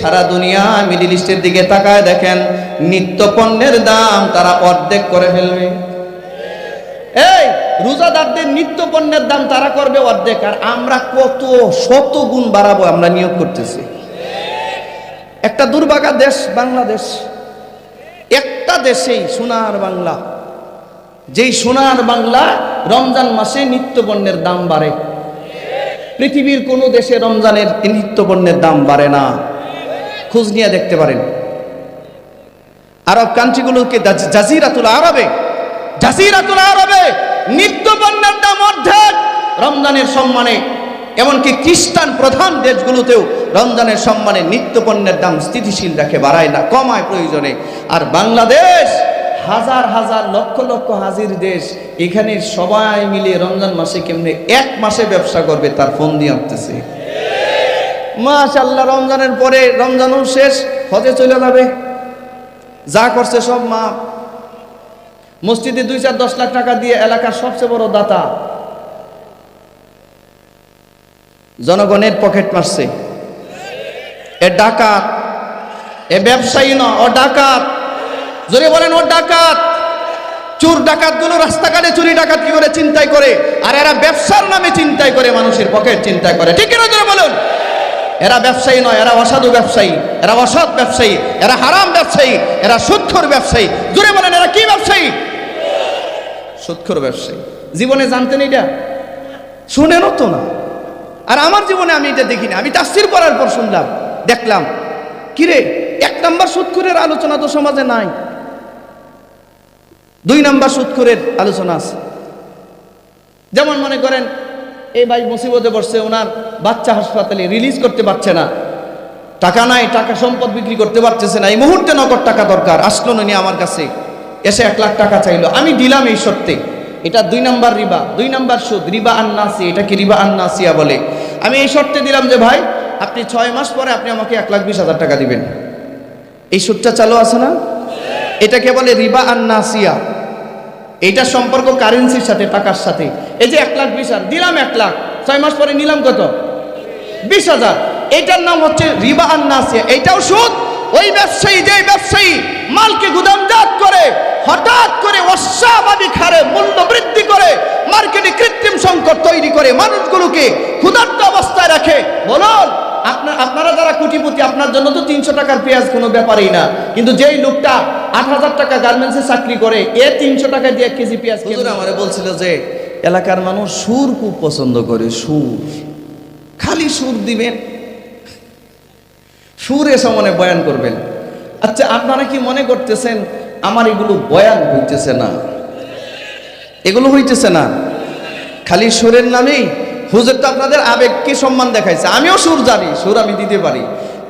সারা দুনিয়া মিডিল ইস্টের দিকে তাকায় দেখেন নিত্য পণ্যের দাম তারা অর্ধেক করে ফেলবে। এই, রোজাদারদের নিত্য পণ্যের দাম তারা করবে অর্ধেক, আর আমরা কত শত গুণ বাড়াবো আমরা নিয়োগ করতেছি। একটা দুর্ভাগা দেশ বাংলাদেশ। একটা দেশেই সোনার বাংলা। যেই সোনার বাংলা রমজান মাসে নিত্য পণ্যের দাম বাড়ে। পৃথিবীর কোনো দেশে রমজানের নিত্য পণ্যের দাম বাড়ে না। খোঁজ নিয়ে দেখতে পারেন। আরব কান্ট্রিগুলোকে জাজ- জাজিরাতুল আরবে জাজিরাতুল আরবে নিত্য পণ্যের দাম অর্ধেক রমজানের সম্মানে, এমনকি খ্রিস্টান প্রধান দেশগুলোতেও রমজানের সম্মানে নিত্য পণ্যের দাম স্থিতিশীল রাখে বাড়ায় না, কমায় প্রয়োজনে। আর বাংলাদেশ, হাজার হাজার লক্ষ লক্ষ হাজির দেশ, এখানে সবাই মিলে রমজান মাসে কেমনে এক মাসে ব্যবসা করবে তার ফোন দিয়ে আনতেছে। মাশাল্লাহ রমজানের পরে রমজানও শেষ, হজে চলে যাবে। যা করছে সব মা। মসজিদে দুই চার দশ লাখ টাকা দিয়ে এলাকার সবচেয়ে বড় দাতা। জনগণের পকেট মারছে। এ ডাকাত, এ ব্যবসায়ী ন, ও ডাকাত। জোরে বলেন ও ডাকাত, চোর ডাকাতগুলো রাস্তাঘাটে চুরি ডাকাত কি করে, চিন্তাই করে। আর এরা ব্যবসার নামে চিন্তাই করে, মানুষের পকেট চিন্তা করে। ঠিক কিনা বলুন? এরা ব্যবসায়ী নয়, এরা অসাধু ব্যবসায়ী। এরা অসৎ ব্যবসায়ী, এরা হারাম ব্যবসায়ী, এরা সুৎখর ব্যবসায়ী। জোরে বলেন, এরা কি ব্যবসায়ী? সুৎখর ব্যবসায়ী। জীবনে জানতেন এটা? শুনেনও তো না। আর আমার জীবনে আমি এটা দেখিনি। আমি তাফসির করার পর শুনলাম, দেখলাম। কিরে, এক নাম্বার সুৎখুরের আলোচনা তো সমাজে নাই। দুই নাম্বার সুৎখুরের আলোচনা আছে। যেমন মনে করেন এই ভাই মুসিবতে পড়ছে, ওনার বাচ্চা হাসপাতালে রিলিজ করতে পারছে না। টাকা নাই, টাকা সম্পদ বিক্রি করতে পারতেছে না। এই মুহূর্তে নগদ টাকা দরকার, আসলো না আমার কাছে। এসে এক লাখ টাকা চাইলো। আমি দিলাম এই শর্তে। এটা দুই নাম্বার রিবা, দুই নাম্বার সুদ, রিবা আন্নাসি এটা কি রিবা আন্নাসিয়া বলে? আমি এই শর্তে দিলাম যে, ভাই, আপনি ছয় মাস পরে আপনি আমাকে এক লাখ বিশ হাজার টাকা দিবেন। এই সুদটা চালু আছে না? এটাকে বলে রিবা আন্নাসিয়া। এইটার সম্পর্ক কারেন্সির সাথে, টাকার সাথে। এই যে এক লাখ বিশ হাজার, দিলাম এক লাখ, ছয় মাস পরে নিলাম কত? বিশ হাজার। এটার নাম হচ্ছে রিবা আন্নাসিয়া। এইটাও সুদ। ওই ব্যবসায়ী যে ব্যবসায়ী মালকে গুদামজাত করে, হঠাৎ করে অস্বাভাবিক হারে মূল্য বৃদ্ধি করে, মার্কেটে কৃত্রিম সংকট তৈরি করে মানুষগুলোকে ক্ষুধার্ত অবস্থায় রাখে। বলুন আপনার আপনারা যারা কোটিপতি আপনার জন্য তো তিনশো টাকার পেঁয়াজ কোনো ব্যাপারই না। কিন্তু যেই লোকটা আট হাজার টাকা গার্মেন্টসে চাকরি করে এ তিনশো টাকা দিয়ে এক কেজি পেঁয়াজ আমারে বলছিল যে এলাকার মানুষ সুর খুব পছন্দ করে সুর। খালি সুর দিবেন। সুর এসে মনে বয়ান করবেন। আচ্ছা আপনারা কি মনে করতেছেন আমার এগুলো বয়ান হইতেছে না? এগুলো হইতেছে না। খালি সুরের নামেই হুজুর তো আপনাদের আবেগকে সম্মান দেখাইছে? আমিও সুর জানি, সুর আমি দিতে পারি।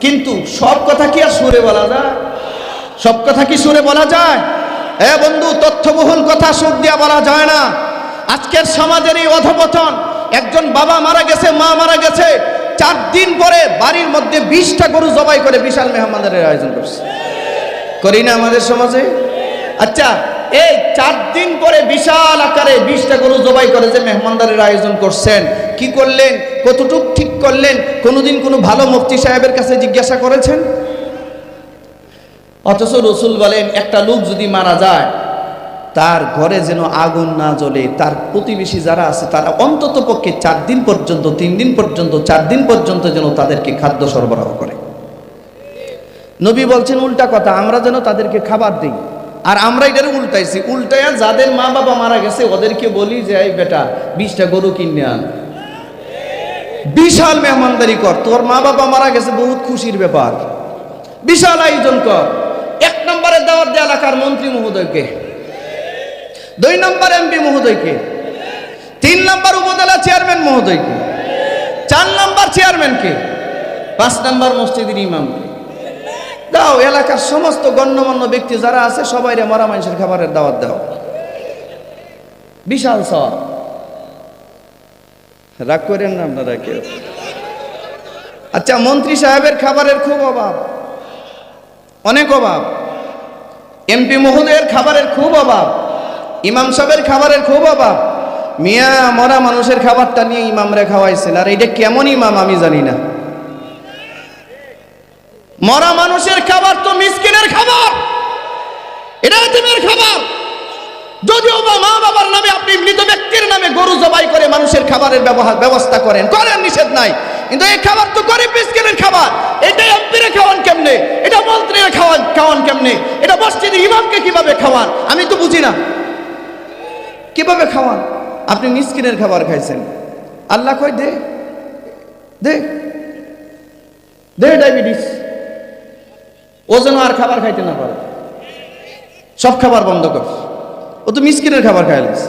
কিন্তু সব কথা কি আর সুরে বলা যায়? সব কথা কি সুরে বলা যায়? হ্যাঁ বন্ধু, তথ্যবহুল কথা সুর দিয়া বলা যায় না। আজকের সমাজের এই অধপতন, একজন বাবা মারা গেছে, মা মারা গেছে, চার দিন পরে বাড়ির মধ্যে বিশটা গরু জবাই করে বিশাল মেহমানদারের আয়োজন করছে। করি না আমাদের সমাজে? আচ্ছা এই চার দিন পরে বিশাল আকারে বিশটা গরু জবাই করে যে মেহমানদারের আয়োজন করছেন। কি করলেন? কতটুক ঠিক করলেন? কোনোদিন কোনো ভালো মুফতি সাহেবের কাছে জিজ্ঞাসা করেছেন? অথচ রসুল বলেন, একটা লোক যদি মারা যায়, তার ঘরে যেন আগুন না জ্বলে, তার প্রতিবেশী যারা আছে, তারা অন্তত পক্ষে চার দিন পর্যন্ত, তিন দিন পর্যন্ত, চার দিন পর্যন্ত যেন তাদেরকে খাদ্য সরবরাহ করে। নবী বলছেন উল্টা কথা, আমরা যেন তাদেরকে খাবার দিই। আর আমরা এটার উল্টাইছি। উল্টাইয়া যাদের মা বাবা মারা গেছে, ওদেরকে বলি যে, এই বেটা, বিশটা গরু কিনে আন। বিশাল মেহমানদারি কর। তোর মা বাবা মারা গেছে, বহুত খুশির ব্যাপার। বিশাল আয়োজন কর। এক নম্বরে দাওয়াত দেয় এলাকার মন্ত্রী মহোদয়কে। দুই নম্বর এমপি মহোদয়কে। তিন নম্বর উপজেলা চেয়ারম্যান মহোদয়কে। চার নম্বর চেয়ারম্যানকে। পাঁচ নম্বর মসজিদের ইমামকে। দাও, এলাকার সমস্ত গণ্যমান্য ব্যক্তি যারা আছে সবাই রে মরা মানুষের খাবারের দাওয়াত দাও। বিশাল সব রাগ করেন না আপনারা কেউ? আচ্ছা মন্ত্রী সাহেবের খাবারের খুব অভাব। অনেক অভাব। এমপি মহোদয়ের খাবারের খুব অভাব। ইমাম সাহেবের খাবারের খুব অভাব। মিয়া মরা মানুষের খাবারটা নিয়ে ইমামরা খাওয়াইছেন। আর এটা কেমন ইমাম আমি জানি না। মরা মানুষের খাবার তো মিসকিনের খাবার। এটা এতিমের খাবার। যদিও বা মা বাবার নামে আপনি মৃত ব্যক্তির নামে গরু জবাই করে মানুষের খাবারের ব্যবহার ব্যবস্থা করেন করেন নিষেধ নাই। কিন্তু এই খাবার তো গরিব মিসকিনের খাবার। এটা এমপিরে খাওয়ান কেমনে? এটা মন্ত্রীরা খাওয়ান খাওয়ান কেমনে? এটা মসজিদে ইমামকে কীভাবে খাওয়ান? আমি তো বুঝি না। কীভাবে খাওয়ান? আপনি মিসকিনের খাবার খাইছেন। আল্লাহ কই দে দে। দে ডায়াবেটিস। ও যেন আর খাবার খাইতে না পারে। সব খাবার বন্ধ কর। ও তো মিসকিনের খাবার খাইলিস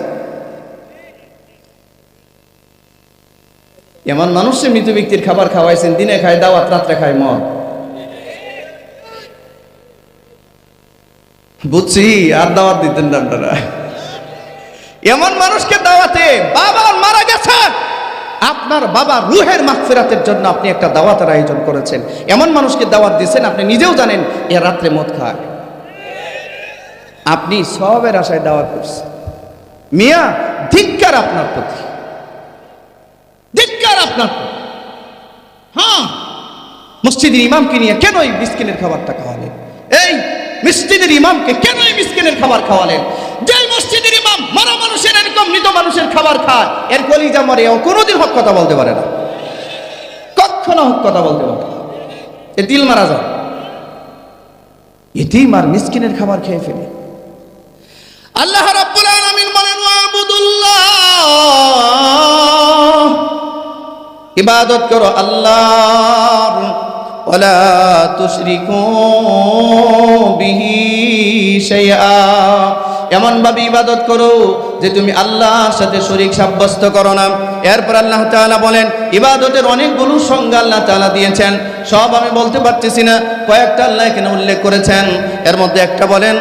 এমন মানুষে মৃত ব্যক্তির খাবার খাওয়াইছেন, দিনে খায়, দাওয়াত, রাত্রে খায়, মদ। বুঝছি, আর দাওয়াত দিতেন না আপনারা। এমন মানুষকে দাওয়াতে বাবা মারা গেছে আপনার বাবা রুহের মাগফিরাতের জন্য আপনি একটা দাওয়াতের আয়োজন করেছেন। এমন মানুষকে দাওয়াত দিয়েছেন, আপনি নিজেও জানেন, এ রাত্রে মদ খায়। আপনি সবের আশায় দাওয়াত করছেন। মিয়া, ধিক্কার আপনার প্রতি। ধিক্কার আপনার প্রতি। হ্যাঁ মসজিদের ইমামকে নিয়ে কেন এই মিসকিনের খাবারটা খাওয়ালেন? এই মসজিদের ইমামকে কেন এই মিসকিনের খাবার খাওয়ালেন? যে মসজিদের মরা মানুষের, এরকম মৃত মানুষের খাবার খায়। এর কলিজা মরে, ও কোনোদিন হক কথা বলতে পারে না। কখনো হক কথা বলতে পারে এ দিল মারা যায়। এটি মার মিসকিনের খাবার খেয়ে ফেলে। আল্লাহ রাব্বুল আলামিন বলেন ইবাদত করো আল্লাহর, ওয়ালা তুশরিকু বিহি শাইআ। এমন ভাবে ইবাদত করো যে তুমি আল্লাহর সাথে শরীক সাব্যস্ত করো না। এরপর আল্লাহ তাআলা বলেন, ইবাদতের অনেকগুলো সংজ্ঞা আল্লাহ তালা দিয়েছেন। সব আমি বলতে পারতেছি না, কয়েকটা আল্লাহ এখানে উল্লেখ করেছেন। এর মধ্যে একটা বলেন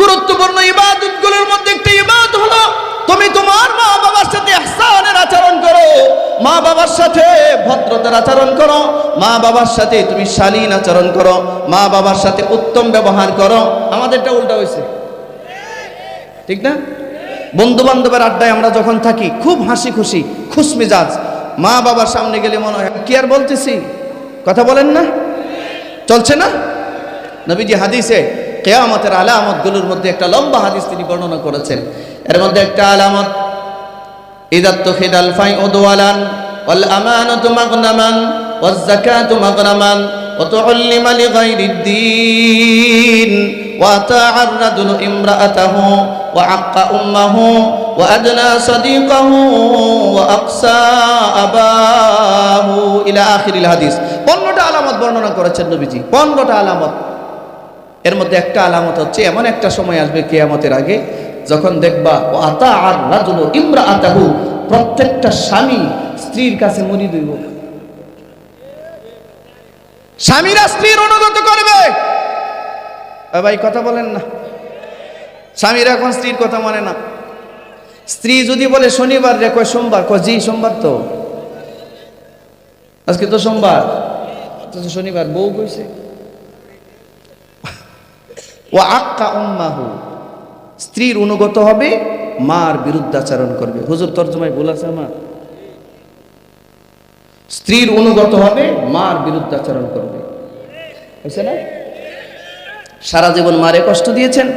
গুরুত্বপূর্ণ ইবাদতগুলোর মধ্যে একটা ইবাদত হলো তুমি তোমার মা বাবার সাথে ইহসানের আচরণ করো। মা বাবার সাথে ভদ্রতার আচরণ করো। মা বাবার সাথে তুমি শালীন আচরণ করো। মা বাবার সাথে উত্তম ব্যবহার করো। আমাদেরটা উল্টা হয়েছে। ঠিক না? বন্ধু বান্ধবের আড্ডায় আমরা যখন থাকি, খুব হাসি খুশি, খুশ মেজাজ। মা বাবার সামনে গেলে মনে হয়, কি আর বলতেছি? কথা বলেন না? চলছে না? নবীজি হাদিসে কেয়ামতের আলামতগুলোর মধ্যে একটা লম্বা হাদিস তিনি বর্ণনা করেছেন এর মধ্যে একটা আলামত ইদাত্ত খিদাল ফাই উদওয়ালান ওয়াল আমানাতু মাগনামান ওয়াজ যাকাতু মাগনামান وتعلم لغير الدين وأطاع الرجل امرأته وعق أمه وأدنى صديقه وأقسى أباه إلى آخر الحديث পনেরোটা আলামত বর্ণনা করেছেন নবীজি পনেরোটা আলামত এর মধ্যে একটা আলামত হচ্ছে, এমন একটা সময় আসবে কেয়ামতের আগে, যখন দেখবা ও আতা আর রাজুল ইমরা আতাহু প্রত্যেকটা স্বামী স্ত্রীর কাছে মরি দইব স্বামীরা স্ত্রীর অনুগত করবে। ভাই, কথা বলেন না। স্বামীরা এখন স্ত্রীর কথা মানে না। স্ত্রী যদি বলে শনিবার রে, কয় সোমবার? কয়, জি, সোমবার তো। আজকে তো সোমবার। শনিবার, বউ কইছে। ও আক্কা উম্মাহু। স্ত্রীর অনুগত হবে, মার বিরুদ্ধাচরণ করবে। হুজুর, তর্জমায় ভুল আছে আমার? স্ত্রীর অনুগত হবে, মার বিরুদ্ধাচরণ করবে। হয়েছে না? সারা জীবন মারে কষ্ট দিয়েছেন,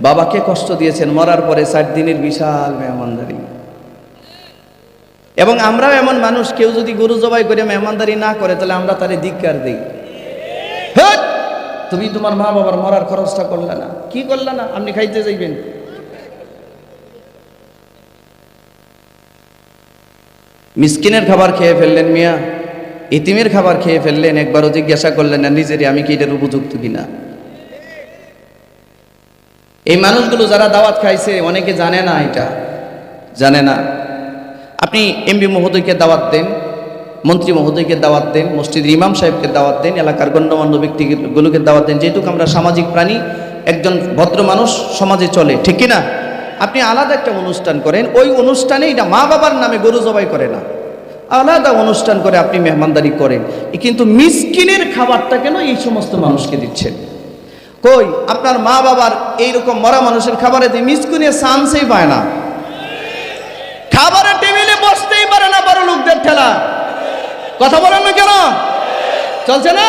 বাবাকে কষ্ট দিয়েছেন, মরার পরে ষাট দিনের বিশাল মেহমানদারি। এবং আমরাও এমন মানুষ, কেউ যদি গরু জবাই করে মেহমানদারি না করে, তাহলে আমরা তারে ধিক্কার দিই! তুমি তোমার মা বাবার মরার খরচটা করলে না। কি করলে না? আপনি খাইতে যাইবেন। মিসকিনের খাবার খেয়ে ফেললেন মিয়া। ইতিমের খাবার খেয়ে ফেললেন, একবারও জিজ্ঞাসা করলেন না নিজেরই আমি কি এটার উপযুক্ত কিনা এই মানুষগুলো যারা দাওয়াত খাইছে, অনেকে জানে না এটা। জানে না। আপনি এমপি মহোদয়কে দাওয়াত দেন। মন্ত্রী মহোদয়কে দাওয়াত দেন মসজিদের ইমাম সাহেবকে দাওয়াত দেন, এলাকার গণ্যমান্য ব্যক্তিগুলোকে দাওয়াত দেন। যেহেতু আমরা সামাজিক প্রাণী, একজন ভদ্র মানুষ সমাজে চলে, ঠিক কি না আপনি আলাদা একটা অনুষ্ঠান করেন, ওই অনুষ্ঠানে এটা মা বাবার নামে গরু জবাই করে না। আলাদা অনুষ্ঠান করে আপনি মেহমানদারি করেন। কিন্তু মিসকিনের খাবারটা কেন এই সমস্ত মানুষকে দিচ্ছেন? কই, আপনার মা বাবার এইরকম মরা মানুষের খাবারে দিয়ে মিসকিনের চান্সই পায় না। খাবারের টেবিলে বসতেই পারে না বড় লোকদের ঠেলা। কথা বলেন না কেন? চলছে না?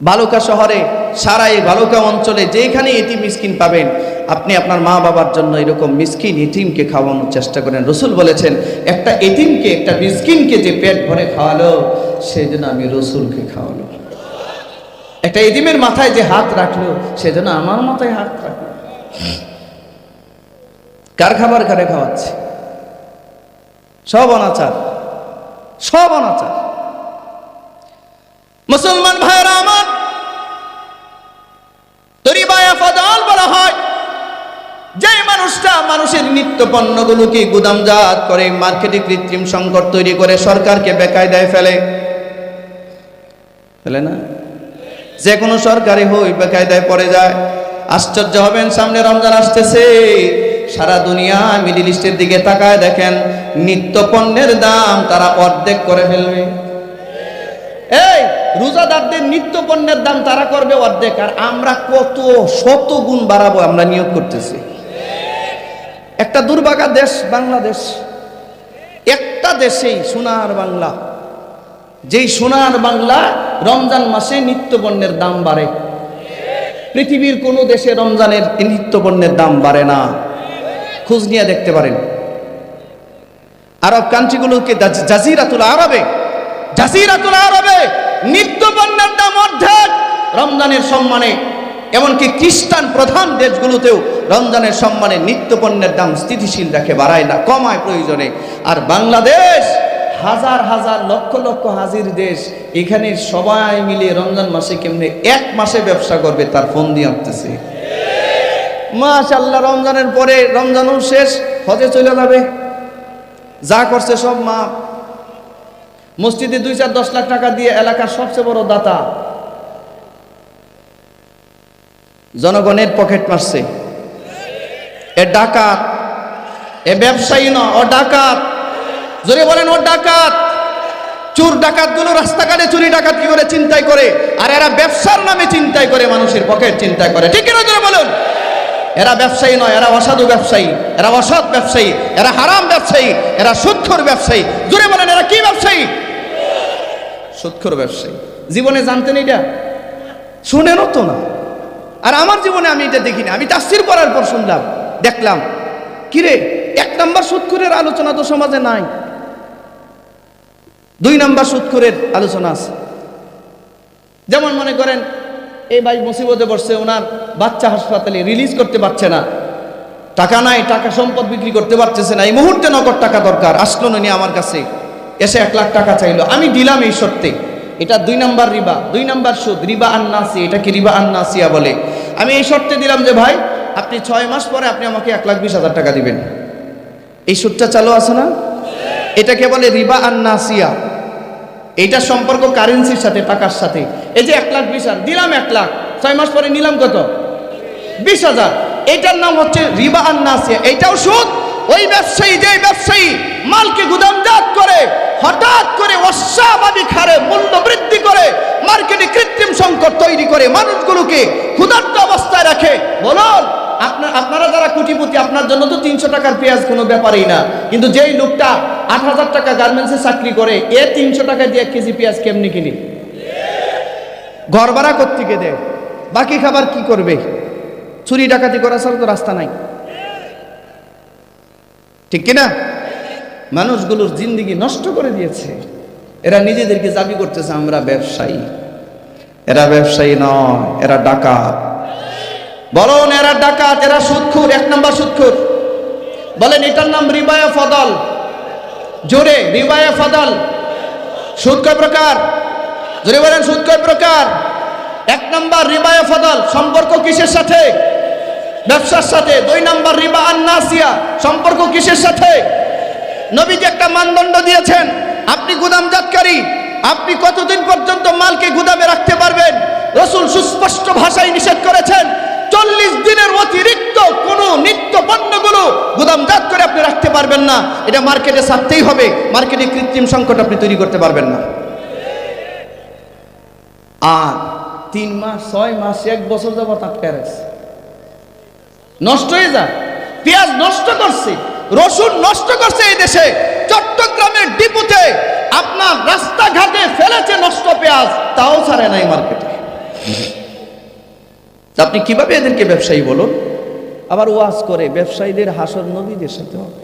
বালুকা শহরে সারা এই বালুকা অঞ্চলে যেখানে এটিম মিসকিন পাবেন, আপনি আপনার মা বাবার জন্য এরকম মিসকিন এটিমকে খাওয়ানোর চেষ্টা করেন। রসুল বলেছেন, একটা এটিমকে একটা মিসকিনকে যে পেট ভরে খাওয়ালো সেই জন্য আমি রসুলকে খাওয়ালো। একটা এটিমের মাথায় যে হাত রাখল, সেজন্য আমার মাথায় হাত রাখল। কার খাবার কারে খাওয়াচ্ছে? সব অনাচার। সব অনাচার। মুসলমান ভাইয়েরা আমার তরিবায়া বলা হয় যে মানুষটা মানুষের নিত্য পণ্যগুলোকে গুদামজাত করে, মার্কেটে কৃত্রিম সংকট তৈরি করে, সরকারকে বেকায়দায় ফেলে। ফেলে না? যে কোনো সরকারি হই বেকায়দায় পড়ে যায়। আশ্চর্য হবেন, সামনে রমজান আসতেছে। সারা দুনিয়া মিডিল ইস্টের দিকে তাকায় দেখেন, নিত্য পণ্যের দাম তারা অর্ধেক করে ফেলবে। এই রোজাদারদের নিত্য পণ্যের দাম তারা করবে অর্ধেক, আর আমরা কত শত গুণ বাড়াবো আমরা নিয়োগ করতেছি। একটা দুর্ভাগা দেশ বাংলাদেশ। একটা দেশেই সোনার বাংলা। যেই সোনার বাংলা রমজান মাসে নিত্য পণ্যের দাম বাড়ে। পৃথিবীর কোনো দেশে রমজানের নিত্য পণ্যের দাম বাড়ে না। খোঁজ নিয়ে দেখতে পারেন। আরব কান্ট্রিগুলোকে জাজ- জাজিরাতুল আরবে জাজিরাতুল আরবে নিত্য পণ্যের দাম অর্ধেক রমজানের সম্মানে, এমনকি খ্রিস্টান প্রধান দেশগুলোতেও রমজানের সম্মানে নিত্য পণ্যের দাম স্থিতিশীল রাখে বাড়ায় না, কমায় প্রয়োজনে। আর বাংলাদেশ, হাজার হাজার, লক্ষ লক্ষ হাজির দেশ, এখানে সবাই মিলে রমজান মাসে কেমনে এক মাসে ব্যবসা করবে তার ফোন দিয়ে আনতেছে। মাশাল্লাহ রমজানের পরে রমজানও শেষ, হজে চলে যাবে। যা করছে সব মা। মসজিদে দুই চার দশ লাখ টাকা দিয়ে এলাকার সবচেয়ে বড় দাতা। জনগণের পকেট মারছে। এ ডাকাত। এ ব্যবসায়ী ন, ও ডাকাত। জোরে বলেন ও ডাকাত, চোর ডাকাতগুলো রাস্তাঘাটে চুরি ডাকাত কি করে, চিন্তাই করে। আর এরা ব্যবসার নামে চিন্তাই করে, মানুষের পকেট চিন্তা করে। ঠিক কিনা বলুন? এরা ব্যবসায়ী নয়, এরা অসাধু ব্যবসায়ী। এরা অসৎ ব্যবসায়ী, এরা হারাম ব্যবসায়ী, এরা সুৎখর ব্যবসায়ী। জোরে বলেন, এরা কি ব্যবসায়ী? সুৎখর ব্যবসায়ী। জীবনে জানতেন এটা? শুনেনও তো না। আর আমার জীবনে আমি এটা দেখিনি। আমি তাফসির করার পর শুনলাম, দেখলাম। কিরে, এক নাম্বার সুৎখুরের আলোচনা তো সমাজে নাই। দুই নাম্বার সুৎখুরের আলোচনা আছে। যেমন মনে করেন এই ভাই মুসিবতে পড়ছে, ওনার বাচ্চা হাসপাতালে রিলিজ করতে পারছে না। টাকা নাই, টাকা সম্পদ বিক্রি করতে পারতেছে না। এই মুহূর্তে নগদ টাকা দরকার, আসলো নি আমার কাছে। এসে এক লাখ টাকা চাইলো। আমি দিলাম এই সত্যি এটা দুই নাম্বার রিবা, দুই নাম্বার সুদ, রিবা আন্নাসি এটা কি রিবা আন্নাসিয়া বলে। আমি এই শর্তে দিলাম যে, ভাই, আপনি ছয় মাস পরে আপনি আমাকে এক লাখ বিশ হাজার টাকা দিবেন। এই সুদটা চালু আছে না? এটাকে বলে রিবা আন্নাসিয়া। এইটার সম্পর্ক কারেন্সির সাথে, টাকার সাথে। এই যে এক লাখ, বিশ দিলাম এক লাখ, ছয় মাস পরে নিলাম কত? বিশ হাজার। এটার নাম হচ্ছে রিবা আন্নাসিয়া। এইটাও সুদ। ওই ব্যবসায়ী যে ব্যবসায়ী মালকে গুদামজাত করে, হঠাৎ করে অস্বাভাবিক হারে মূল্য বৃদ্ধি করে, মার্কেটে কৃত্রিম সংকট তৈরি করে, মানুষগুলোকে ক্ষুধার্ত অবস্থায় রাখে। বলুন আপনার, আপনারা যারা কোটিপতি, আপনার জন্য তো তিনশো টাকার পেঁয়াজ কোনো ব্যাপারই না। কিন্তু যেই লোকটা আট হাজার টাকা গার্মেন্টসে চাকরি করে, এ তিনশো টাকা দিয়ে এক কেজি পেঁয়াজ কেমনি কিনি? ঘর ভাড়া কোথেকে দেয়। বাকি খাবার কি করবে? চুরি, ডাকাতি করা ছাড়া তো রাস্তা নাই। ঠিক কিনা? মানুষগুলোর জিন্দিগি নষ্ট করে দিয়েছে। এরা নিজেদেরকে দাবি করতেছে, আমরা ব্যবসায়ী। এরা ব্যবসায়ী নয়, এরা ডাকাত। বলুন এরা ডাকাত, এরা সুৎখুর, এক নম্বর সুৎখুর। বলেন, এটার নাম রিবায়া ফদল। জোরে, রিবায়া ফদল। সুদ কয় প্রকার? জোরে বলেন, সুদ কয় প্রকার? এক নম্বর রিবায়া ফদল, সম্পর্ক কিসের সাথে? ব্যবসার সাথে। দুই নম্বর রিবা আন্নাসিয়া, সম্পর্ক কিসের সাথে? নবীজি একটা মানদণ্ড দিয়েছেন, আপনি গুদামজাতকারী, আপনি কতদিন পর্যন্ত মালকে গুদামে রাখতে পারবেন? রসুল সুস্পষ্ট ভাষায় নিষেধ করেছেন চল্লিশ দিনের অতিরিক্ত কোনো নিত্য পণ্যগুলো গুদামজাত করে আপনি রাখতে পারবেন না। এটা মার্কেটে ছাড়তেই হবে। মার্কেটে কৃত্রিম সংকট আপনি তৈরি করতে পারবেন না। আর তিন মাস, ছয় মাস, এক বছর যাব তার প্যারেস নষ্ট হয়ে যায়। পেঁয়াজ নষ্ট করছে, রসুন নষ্ট করছে এই দেশে। চট্টগ্রামের ডিপুতে আপনার রাস্তাঘাটে ফেলেছে নষ্ট পেঁয়াজ, তাও ছাড়ে নাই মার্কেটে। আপনি কিভাবে এদেরকে ব্যবসায়ী বলুন আবার ওয়াজ করে ব্যবসায়ীদের হাসর নবীদের সাথে হবে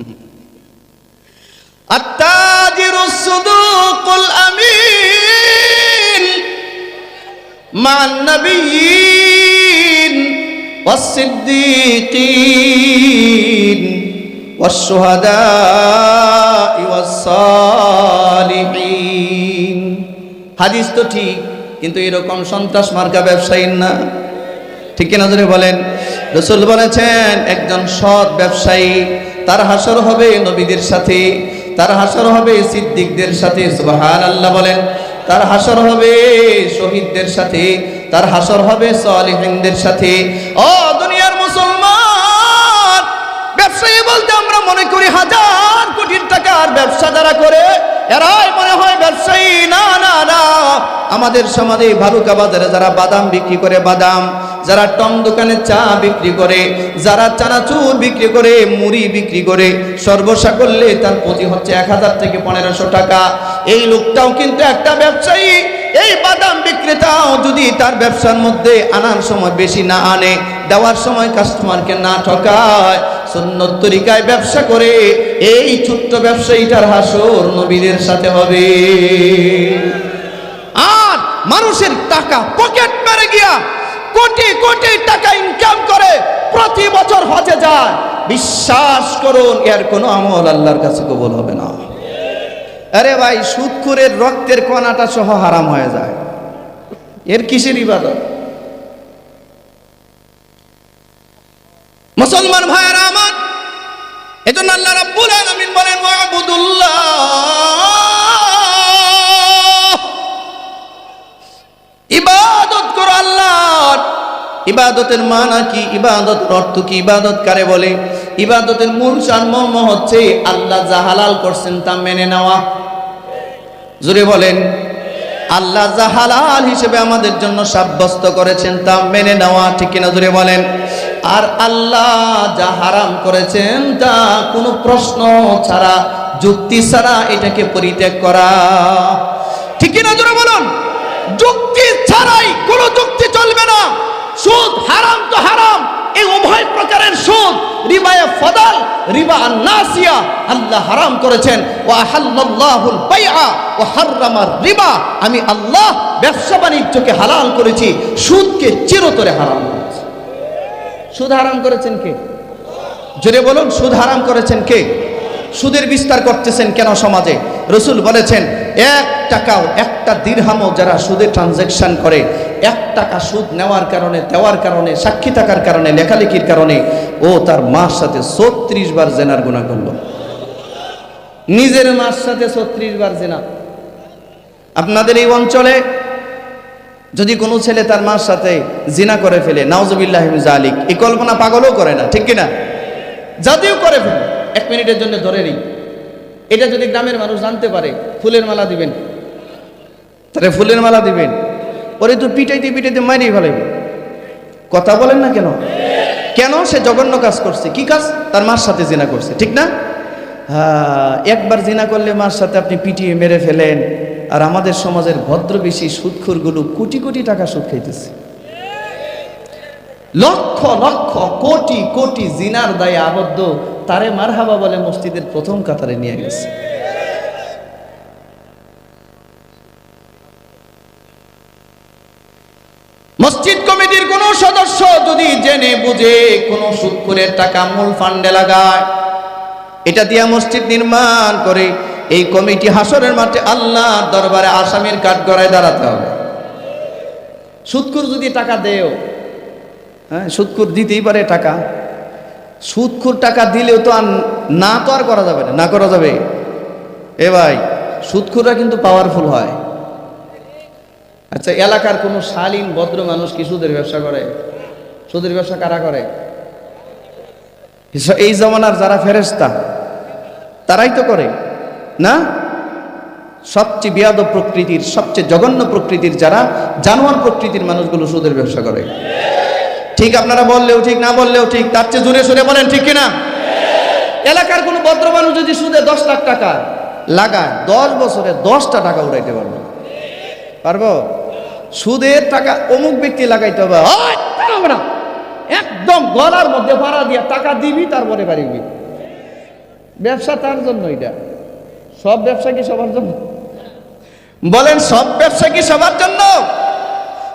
التاجر الصدوق الأمين مع النبيين والصديقين والشهداء والصالحين হাদিস তো ঠিক কিন্তু এরকম সন্ত্রাস মার্কা ব্যবসায়ীর না। ঠিক কিনা বলেন? রসুল বলেছেন, একজন সৎ ব্যবসায়ী, তার হাসর হবে নবীদের সাথে, তার হাসর হবে সিদ্দিকদের সাথে সুবহান আল্লাহ বলেন। তার হাসর হবে শহীদদের সাথে, তার হাসর হবে সালিহিনদের সাথে। ও দুনিয়ার মুসলমান, ব্যবসায়ী বলতে আমরা মনে করি হাজার কোটি টাকার ব্যবসা যারা করে এরাই মনে হয় ব্যবসায়ী। না না না। আমাদের সমাজে ভালুকা বাজারে যারা বাদাম বিক্রি করে, বাদাম, যারা টং দোকানে চা বিক্রি করে, যারা চানাচুর বিক্রি করে, মুড়ি বিক্রি করে সর্বসা করলে তার পুঁজি হচ্ছে এক হাজার থেকে পনেরোশো টাকা। এই লোকটাও কিন্তু একটা ব্যবসায়ী। এই বাদাম বিক্রেতাও যদি তার ব্যবসার মধ্যে আনার সময় বেশি না আনে, দেওয়ার সময় কাস্টমারকে না ঠকায়, সুন্নত তরিকায় ব্যবসা করে এই ছোট্ট ব্যবসায়ীটার হাসর নবীদের সাথে হবে। আর মানুষের টাকা পকেট মেরে গিয়া কোটি কোটি টাকা ইনকাম করে প্রতি বছর হজে যায়। বিশ্বাস করুন, এর কোনো আমল আল্লাহর কাছে কবুল হবে না। আরে ভাই সুদখুরের রক্তের কণাটা সহ হারাম হয়ে যায়। এর কিসের ইবাদত? মুসলমান ভাইয়েরা, আমার এজন্য আল্লাহ রাব্বুল আলামিন বলেন, ওয়াবুদুল্লাহ। ইবাদত করো আল্লাহর। ইবাদতের মানা কি? ইবাদত অর্থ কি? ইবাদত কারে বলে? ইবাদতের মূল সারমর্ম হচ্ছে, আল্লাহ যা হালাল করছেন তা মেনে নেওয়া। জুড়ে বলেন আল্লাহ যা হালাল হিসেবে আমাদের জন্য সাব্যস্ত করেছেন তা মেনে নেওয়া ঠিক কিনা জুড়ে বলেন। আর আল্লাহ যা হারাম করেছেন তা কোনো প্রশ্ন ছাড়া, যুক্তি ছাড়া এটাকে পরিত্যাগ করা। ঠিক কিনা জুড়ে বলুন? যুক্তি ছাড়াই কোনো যুক্তি চলবে না। সুদ হারাম তো হারাম। এই উভয় প্রকারের সুদ, রিবায়ে ফদাল, রিবা নাসিয়া আল্লাহ হারাম করেছেন। ওয়া হাল্লাল্লাহুল বাইআ, ওয়া হাররামার রিবা, আমি আল্লাহ ব্যবসা বাণিজ্যকে হালাল করেছি, সুদকে চিরতরে হারাম করেছি। সুদ হারাম করেছেন কে? জোরে বলুন, সুদ হারাম করেছেন কে? সুদের বিস্তার করতেছেন কেন সমাজে? রসুল বলেছেন, এক টাকাও একটা দীর্হামও যারা সুদে ট্রানজ্যাকশন করে এক টাকা সুদ নেওয়ার কারণে, দেওয়ার কারণে, সাক্ষী থাকার কারণে, লেখালেখির কারণে ও তার মার সাথে ছত্রিশ বার জেনার গুণা করল। নিজের মার সাথে ছত্রিশ বার জেনা। আপনাদের এই অঞ্চলে যদি কোনো ছেলে তার মার সাথে জিনা করে ফেলে নাওজবিল্লাহ জালিক, এই কল্পনা পাগলও করে না, ঠিক কিনা? যদিও করে ফেলে। এক মিনিটের জন্য ধরে নিই। এটা যদি গ্রামের মানুষ জানতে পারে, ফুলের মালা দিবেন। তাহলে ফুলের মালা দিবেন। ওরে তো পিটাইতে পিটাইতে মারিয়ে ফেলাইবে। কথা বলেন না কেন? কেন সে জঘন্য কাজ করছে? কি কাজ? তার মার সাথে জিনা করছে, ঠিক না? হ্যাঁ একবার জিনা করলে মার সাথে আপনি পিটিয়ে মেরে ফেলেন। আর আমাদের সমাজের ভদ্র ভদ্রবেশী সুদখুরগুলো কোটি কোটি টাকা সুদ খাইতেছে। লক্ষ লক্ষ, কোটি কোটি জিনার দায়ে আবদ্ধ। তারে মারহাবা বলে মসজিদের প্রথম কাতারে নিয়ে গেছে মসজিদ কমিটির কোন যদি জেনে বুঝে কোন সুৎখুরের টাকা মূল ফান্ডে লাগায়, এটা দিয়া মসজিদ নির্মাণ করে এই কমিটি হাসরের মাঠে আল্লাহ দরবারে আসামির কাঠ গড়ায় দাঁড়াতে হবে। সুৎখুর যদি টাকা দেও হ্যাঁ সুৎখুর দিতেই পারে টাকা। সুৎখুর টাকা দিলেও তো আর না তো আর করা যাবে না না করা যাবে। এ ভাই সুৎখুররা কিন্তু পাওয়ারফুল হয়। আচ্ছা এলাকার কোনো শালীন, ভদ্র মানুষ কি সুদের ব্যবসা করে? সুদের ব্যবসা কারা করে? এই জমানার যারা ফেরেস্তা তারাই তো করে, না? সবচেয়ে বিয়াদ প্রকৃতির, সবচেয়ে জঘন্য প্রকৃতির যারা জানোয়ার প্রকৃতির মানুষগুলো সুদের ব্যবসা করে। ঠিক আপনারা বললেও ঠিক, না বললেও ঠিক, তার চেয়ে জোরে সুরে বলেন, ঠিক কিনা? এলাকার কোনো ভদ্র মানুষ যদি সুদে দশ লাখ টাকা লাগায়, দশ বছরে দশটা টাকা উড়াইতে পারব। পারব? সুদের টাকা অমুক ব্যক্তি লাগাইতে হবে। না। একদম গলার মধ্যে ভাড়া দিয়া টাকা দিবি, তারপরে পারিবি ব্যবসা তার জন্য এটা। সব ব্যবসা কি সবার জন্য? বলেন, সব ব্যবসা কি সবার জন্য?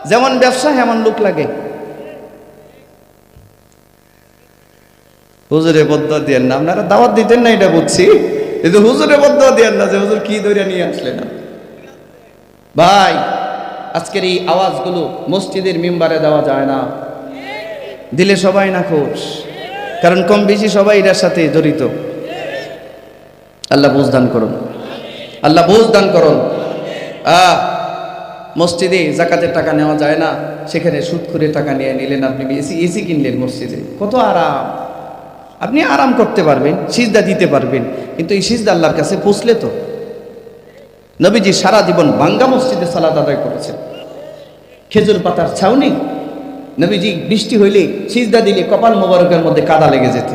যেমন ব্যবসা এমন লোক লাগে। হুজুরে বদ্ধ দিয়েন না। আপনারা দাওয়াত দিতেন না এটা বুঝছি। কিন্তু হুজুরে বদ্ধ দিয়েন না যে, হুজুর, কি ধরে নিয়ে আসলেন? ভাই, আজকের এই আওয়াজগুলো মসজিদের মেম্বারে দেওয়া যায় না। দিলে সবাই না খোঁজ কারণ কম বেশি সবাই এটার সাথে জড়িত। আল্লাহ বুঝ দান করুন। আল্লাহ বুঝ দান করুন। আহ, মসজিদে জাকাতের টাকা নেওয়া যায় না। সেখানে সুদ করে টাকা নিয়ে নিলেন আপনি। এসি এসি কিনলেন মসজিদে। কত আরাম। আপনি আরাম করতে পারবেন, সিজদা দিতে পারবেন। কিন্তু এই সিজদা আল্লাহর কাছে পৌঁছলে তো। নবীজি সারা জীবন বাঙ্গা মসজিদে সালাদ আদায় করেছেন। খেজুর পাতার ছাউনি নবীজি বৃষ্টি হইলে সিজদা দিলে কপাল মোবারকের মধ্যে কাদা লেগে যেত।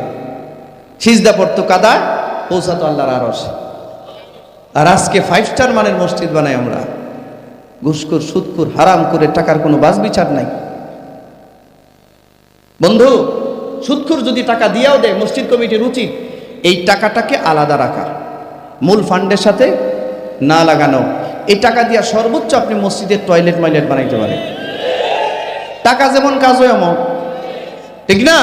সিজদা পড়তো কাদা, পৌঁছাতো আল্লাহর আরস আর আজকে ফাইভ স্টার মানের মসজিদ বানাই আমরা। ঘুসখুর সুদকুর হারাম করে টাকার কোনো বাস বিচার নাই। বন্ধু, সুদখুর যদি টাকা দিয়েও দেয়, মসজিদ কমিটির উচিত এই টাকাটাকে আলাদা রাখা। মূল ফান্ডের সাথে না লাগানো। এই টাকা দিয়া সর্বোচ্চ আপনি মসজিদের টয়লেট মাইলেট বানাইতে পারেন। টাকা যেমন কাজ হয় এমন ঠিক না?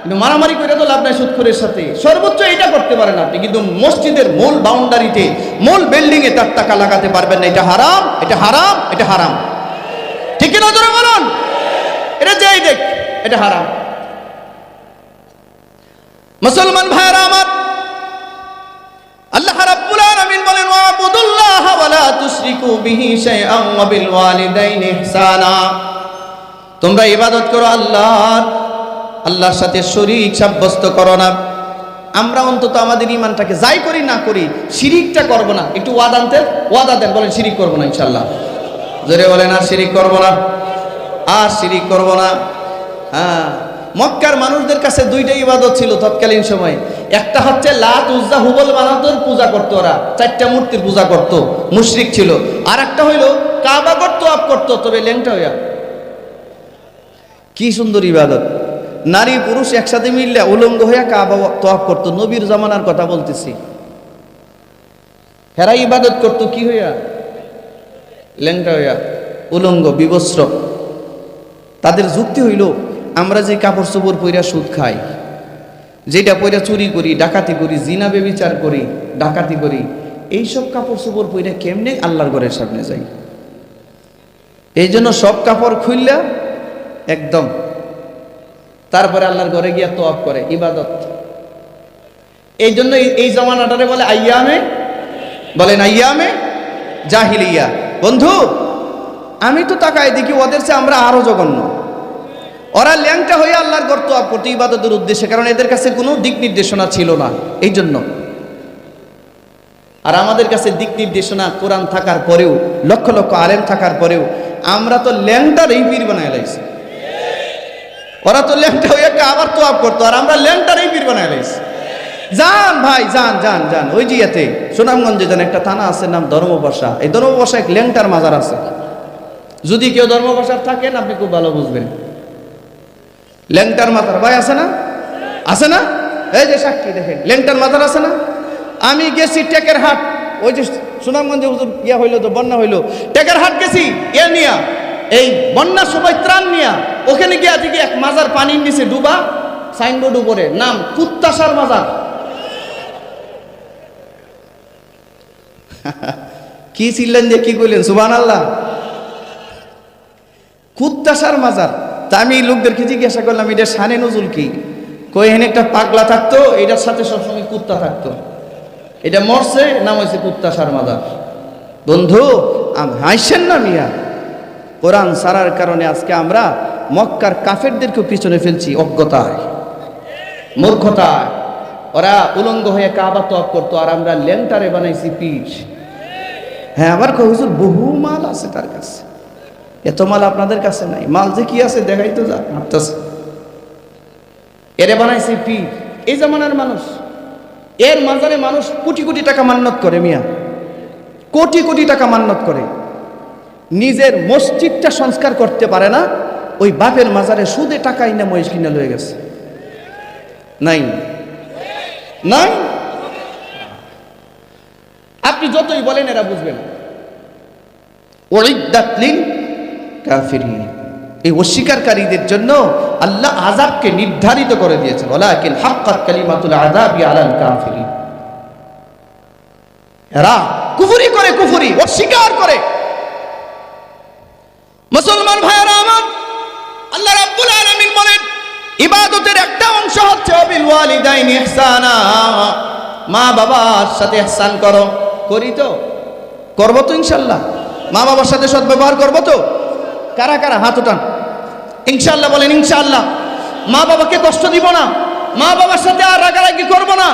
কিন্তু মারামারি করে তো লাভ নাই সুদখুরের সাথে। সর্বোচ্চ এটা করতে পারেন আপনি কিন্তু মসজিদের মূল বাউন্ডারিতে, মূল বিল্ডিং এ তার টাকা লাগাতে পারবেন না। এটা হারাম এটা হারাম এটা হারাম। ঠিক কিনা জোরে বলুন? এটা যেই দেখ, এটা হারাম। মুসলমান ভাইরা আমার, আল্লাহ রাব্বুল আলামিন বলেন ওয়াবুদুল্লাহ ওয়ালা তুশরিকু বিহি শাইআন ওয়া বিল ওয়ালিদাইনি ইহসানা। তোমরা ইবাদত করো আল্লাহর আল্লাহর সাথে শরীক সাব্যস্ত করো না। আমরা অন্তত আমাদের ইমানটাকে যাই করি না করি, শিরিকটা করব না। একটু ওয়াদা আনতে, ওয়াদা দেন, বলেন, শিরিক করব না ইনশাল্লাহ জোরে বলেন, আর শিরিক করব না, আর শিরিক করব না। হ্যাঁ মক্কার মানুষদের কাছে দুইটা ইবাদত ছিল তৎকালীন সময়ে। একটা হচ্ছে লাত উজ্জা হুবল বানাতোর পূজা করতো ওরা, চারটা মূর্তির পূজা করত, মুশরিক ছিল। আর একটা হইল, কাবা করতো, আপ করতো, তবে ল্যাংটা হইয়া কি সুন্দর ইবাদত। নারী পুরুষ একসাথে মিললে উলঙ্গ হইয়া কাবা তোয়াফ করতো। নবীর জামানার কথা বলতেছি। হেরা ইবাদত করতো কি হইয়া? ল্যাংটা হইয়া। উলঙ্গ, বিবস্ত্র। তাদের যুক্তি হইল, আমরা যে কাপড় চোপড় পইরা সুদ খাই, যেটা পইরা চুরি করি, ডাকাতি করি, জিনা বেবিচার করি, ডাকাতি করি, এইসব কাপড় চোপড় পইরা কেমনে আল্লাহর ঘরের সামনে যাই? এই জন্য সব কাপড় খুললা একদম। তারপরে আল্লাহর ঘরে গিয়া তোয়াব করে, ইবাদত। এই জন্য এই- জমানাটারে বলে আইয়ামে, বলেন আইয়ামে জাহিলিয়া। বন্ধু, আমি তো তাকাই দেখি ওদের চেয়ে আমরা আরও জঘন্য। ওরা ল্যাংটা হয়ে আল্লাহর ঘর তোয়াব করতে ইবাদতের উদ্দেশ্যে, কারণ এদের কাছে কোনো দিক নির্দেশনা ছিল না এই জন্য আর আমাদের কাছে দিক নির্দেশনা কোরআন থাকার পরেও, লক্ষ লক্ষ আলেম থাকার পরেও, আমরা তো ল্যাংটার এই পীর বানায় লাইছি। ওরা তো ল্যাংটা হয়ে আবার তো আপ করতো, আর আমরা ল্যাংটার এই পীর বানায় লাইছি যান ভাই যান যান যান ওই যে জিয়াতে সুনামগঞ্জে যান একটা থানা আছে, নাম ধর্মবাসা। এই ধর্মবাসা এক ল্যাংটার মাজার আছে। যদি কেউ ধর্মবাসার থাকেন, আপনি খুব ভালো বুঝবেন। ল্যাংটার মাথার ভাই, আছে না? আছে না? এই যে সাক্ষী দেখেন ল্যাংটার মাথার আছে না? আমি গেছি টেকের হাট, ওই যে সুনামগঞ্জে ইয়া হইল তো, বন্যা হইল। টেকের হাট গেছি, এ নিয়া। এই বন্যা সময় ত্রাণ নিয়া, ওখানে গিয়া দেখি এক মাজার পানির নিচে ডুবা সাইনবোর্ড উপরে, নাম কুত্তাসার মাজার। কি ছিলেন যে কি কইলেন? সুবান আল্লাহ কুত্তাসার মাজার। তা আমি লোকদেরকে জিজ্ঞাসা করলাম, এটা সানে নজুল কি? কই এখানে একটা পাগলা থাকতো, এটার সাথে সবসময় কুত্তা থাকতো। এটা মরছে, নাম হয়েছে কুত্তাসার মাজার। বন্ধু, আম- হাসছেন না মিয়া। কোরআন সারার কারণে আজকে আমরা মক্কার কাফেরদেরকে পিছনে ফেলছি, অজ্ঞতায়। মূর্খতায়। ওরা উলঙ্গ হয়ে কাবা তপ করতো, আর আমরা লেন্টারে বানাইছি পিঠ। হ্যাঁ কই হুজুর, বহু মাল আছে তার কাছে। এত মাল আপনাদের কাছে নাই। মাল যে কি আছে, দেখাই তো যা হাঁটতেছে এরে বানাইছে পীর এই জামানার মানুষ। এর মাজারে মানুষ কোটি কোটি টাকা মান্নত করে, মিয়া। কোটি কোটি টাকা মান্নত করে। নিজের মসজিদটা সংস্কার করতে পারে না, ওই বাপের মাজারে সুদে টাকা ইনা মহিষ কিনা লয়ে গেছে। নাই। নাই? আপনি যতই বলেন এরা বুঝবেন কাফিরিন। এই অস্বীকারীদের জন্য আল্লাহ আযাবকে নির্ধারিত করে দিয়েছেন, ওয়ালাকিন হাক্কাত কালিমাতুল আযাবি আলাল কাফিরিন। এরা কুফরি করে কুফরি, অস্বীকার করে। মুসলমান ভাইয়েরা আমার, আল্লাহ রাব্বুল আলামিন বলেন, ইবাদতের একটা অংশ হচ্ছে বিল ওয়ালিদাইনি ইহসানা। মা বাবার সাথে ইহসান করো, করি তো, করব তো ইনশাল্লাহ। মা বাবার সাথে সদ্ব্যবহার করব তো, কারা কারা হাত উঠান? ইনশাল্লাহ বলেন, ইনশাল্লাহ। মা বাবাকে কষ্ট দিব না, মা বাবার সাথে আর রাগারাগি করব না,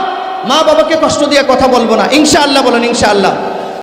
মা বাবাকে কষ্ট দিয়ে কথা বলব না। ইনশাআল্লাহ বলেন ইনশাআল্লাহ